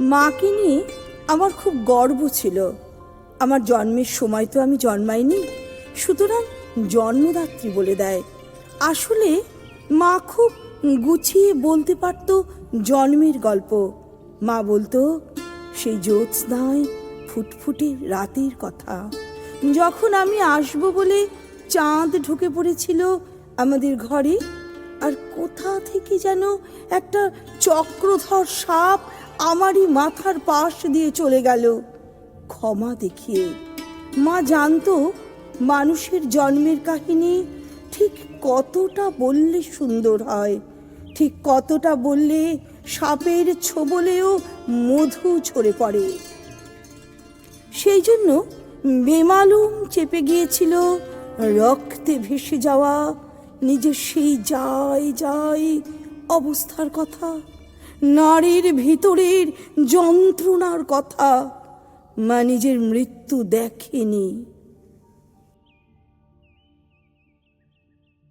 মাকে নিয়ে আমার খুব গর্ব ছিল। আমার জন্মের সময় তো আমি জন্মাইনি, সুতরাং জন্মদাত্রী বলে দেয়। আসলে মা খুব গুছিয়ে বলতে পারতো জন্মের গল্প। মা বলতো, সেই জ্যোৎস্নায় ফুটফুটে রাতের কথা। যখন আমি আসব বলে চাঁদ ঢুকে পড়েছিল আমাদের ঘরে, আর কোথা থেকে যেন একটা চক্রধর সাপ আমারই মাথার পাশ দিয়ে চলে গেল। ক্ষমা দেখিয়ে। মা জানতো মানুষের জন্মের কাহিনী ঠিক কতটা বললে সুন্দর হয়। ঠিক কতটা বললে সাপের ছোবলেও মধু ঝরে পড়ে। সেই জন্য বেমালুম চেপে গিয়েছিল রক্তে ভেসে যাওয়া নিজের সেই যাই যাই অবস্থার কথা। নারীর ভিতরের যন্ত্রণার কথা মা নিজের মৃত্যু দেখেনি।